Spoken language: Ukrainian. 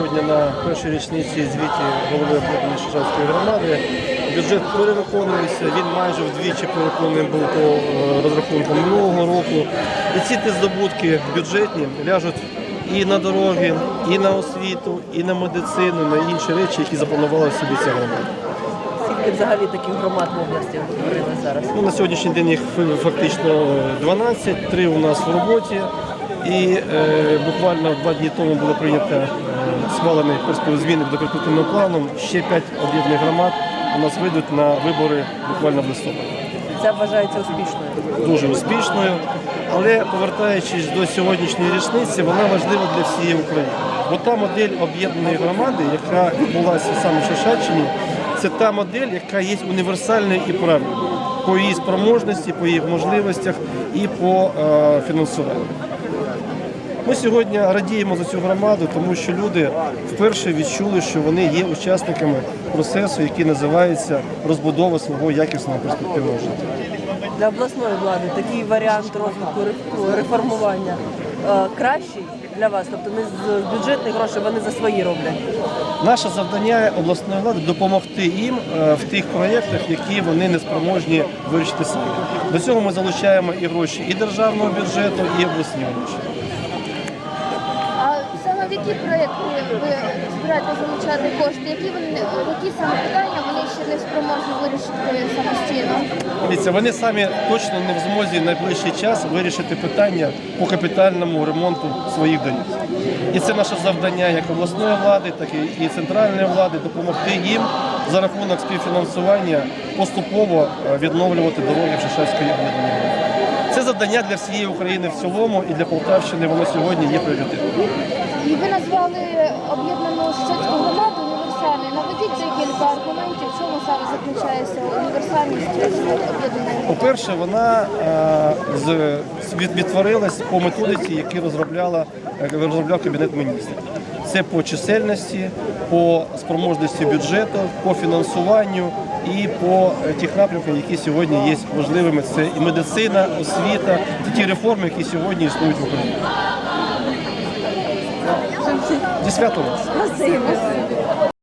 сьогодні на першій річниці звіті голови об'єднаної Шишацької громади. Бюджет перевиконується, він майже вдвічі переконаний був по е, розрахункам минулого року. І ці ті здобутки бюджетні ляжуть і на дороги, і на освіту, і на медицину, на інші речі, які запланувала собі ця громада. Скільки взагалі таких громад в області утворилось зараз? Ну, на сьогоднішній день їх фактично 12, три у нас в роботі. І е, буквально два дні тому було прийнято е, схвалений зміни до перспективного плану. Ще п'ять об'єднаних громад у нас вийдуть на вибори буквально в листопаді. Це вважається успішною. Дуже успішною. Але повертаючись до сьогоднішньої річниці, вона важлива для всієї України. Бо та модель об'єднаної громади, яка відбулася саме в Шишаччині, це та модель, яка є універсальною і правильною по її спроможності, по її можливостях і по е, фінансуванню. Ми сьогодні радіємо за цю громаду, тому що люди вперше відчули, що вони є учасниками процесу, який називається розбудова свого якісного перспективного життя. Для обласної влади такий варіант розвитку реформування е, кращий для вас, тобто не з бюджетних грошей, вони за свої роблять. Наше завдання обласної влади допомогти їм е, в тих проєктах, які вони не спроможні вирішити самі. До цього ми залучаємо і гроші і державного бюджету, і обласні гроші. В які проєкти ви збираєте залучати кошти? Які вони які саме питання вони ще не спроможні вирішити самостійно? Дивіться, вони самі точно не в змозі в найближчий час вирішити питання по капітальному ремонту своїх доріг. І це наше завдання як обласної влади, так і- центральної влади допомогти їм за рахунок співфінансування поступово е, відновлювати дороги в об'єднаної громади. Це завдання для всієї України в цілому і для Полтавщини воно сьогодні є пріоритетом. І ви назвали об'єднану Шевченську громаду універсальною. Наведіть декілька аргументів, в чому саме заключається універсальність об'єднаної. По-перше, вона е, з, від- відтворилась по методиці, яку розробляла, е, розробляв Кабінет міністрів. Це по чисельності, по спроможності бюджету, по фінансуванню і по е, тих напрямках, які сьогодні є важливими. Це і медицина, освіта, ті реформи, які сьогодні існують в Україні. Вас! Спасибо.